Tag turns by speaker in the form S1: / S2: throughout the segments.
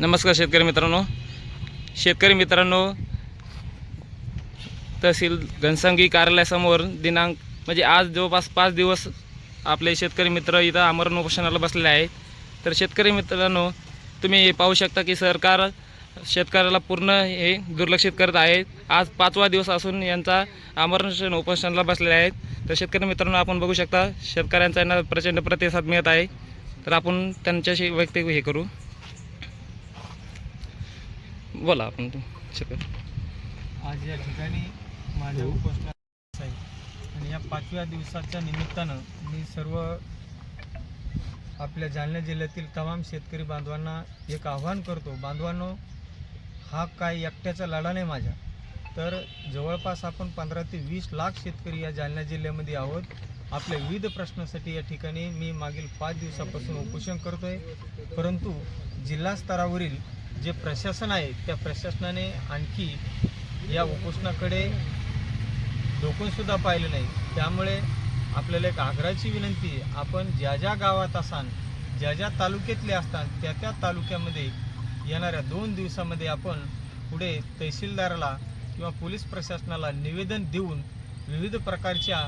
S1: नमस्कार शेतकरी मित्रांनो. शेतकरी मित्रांनो तहसील घनसंगी कार्यालयासमोर दिनांक म्हणजे आज जवळपास पाच दिवस आपले शेतकरी मित्र इथं आमरण उपोषणाला बसलेले आहेत. तर शेतकरी मित्रांनो तुम्ही पाहू शकता की सरकार शेतकऱ्याला पूर्ण हे दुर्लक्षित करत आहे. आज पाचवा दिवस असून यांचा आमरण उपोषणाला बसलेले आहेत. तर शेतकरी मित्रांनो आपण बघू शकता शेतकऱ्यांचा यांना प्रचंड प्रतिसाद मिळत आहे. तर आपण त्यांच्याशी व्यक्ती हे करू. बोला आपण
S2: आज या ठिकाणी माझ्या उपोषणा आहे. आणि या पाचव्या दिवसाच्या निमित्तानं मी सर्व आपल्या जालना जिल्ह्यातील तमाम शेतकरी बांधवांना एक आव्हान करतो. बांधवांनो हा काय एकट्याचा लढा नाही माझ्या. तर जवळपास आपण पंधरा ते वीस लाख शेतकरी या जालना जिल्ह्यामध्ये आहोत. आपल्या विविध प्रश्नासाठी या ठिकाणी मी मागील पाच दिवसापासून उपोषण करतो आहे परंतु जिल्हा स्तरावरील जे प्रशासन आहे त्या प्रशासनाने आणखी या उपोषणाकडे डोकूनसुद्धा पाहिलं नाही. त्यामुळे आपल्याला एक आग्रहाची विनंती आहे आपण ज्या ज्या गावात असाल ज्या ज्या तालुक्यातले असतात त्या त्या तालुक्यामध्ये येणाऱ्या दोन दिवसामध्ये आपण पुढे तहसीलदाराला किंवा पोलीस प्रशासनाला निवेदन देऊन विविध प्रकारच्या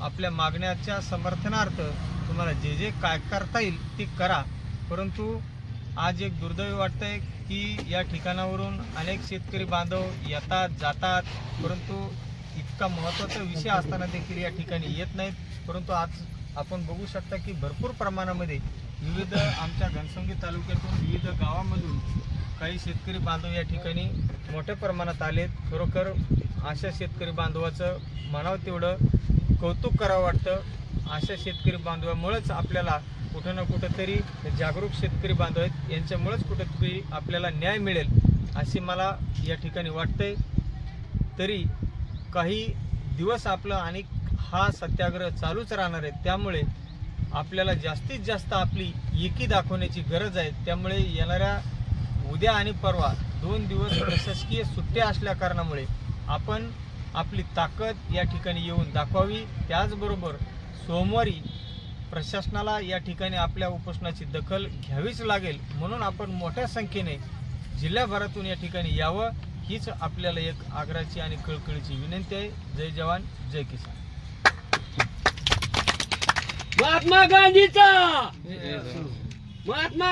S2: आपल्या मागण्याच्या समर्थनार्थ तुम्हाला जे जे काय करता येईल ते करा. परंतु आज एक दुर्दैवी वाटतंय की या ठिकाणावरून अनेक शेतकरी बांधव येतात जातात. परंतु इतका महत्त्वाचा विषय असताना देखील या ठिकाणी येत नाहीत. परंतु आज आपण बघू शकता की भरपूर प्रमाणामध्ये विविध आमच्या घनसंगी तालुक्यातून विविध गावामधून काही शेतकरी बांधव या ठिकाणी मोठ्या प्रमाणात आलेत. खरोखर अशा शेतकरी बांधवाचं म्हणावं तेवढं कौतुक करावं वाटतं. अशा शेतकरी बांधवामुळेच आपल्याला कुठं ना कुठंतरी जागरूक शेतकरी बांधव आहेत. यांच्यामुळेच कुठंतरी आपल्याला न्याय मिळेल असे मला या ठिकाणी वाटतंय. तरी काही दिवस आपलं आणि हा सत्याग्रह चालूच राहणार आहे. त्यामुळे आपल्याला जास्तीत जास्त आपली एकी दाखवण्याची गरज आहे. त्यामुळे येणाऱ्या उद्या आणि परवा दोन दिवस प्रशासकीय सुट्ट्या असल्या कारणामुळे आपण आपली ताकद या ठिकाणी येऊन दाखवावी. त्याचबरोबर सोमवारी प्रशासनाला या ठिकाणी आपल्या उपोषणाची दखल घ्यावीच लागेल म्हणून आपण मोठ्या संख्येने जिल्ह्याभरातून या ठिकाणी यावं हीच आपल्याला एक आग्रहाची आणि कळकळीची विनंती आहे. जय जवान जय किसान.
S3: महात्मा गांधीचा! महात्मा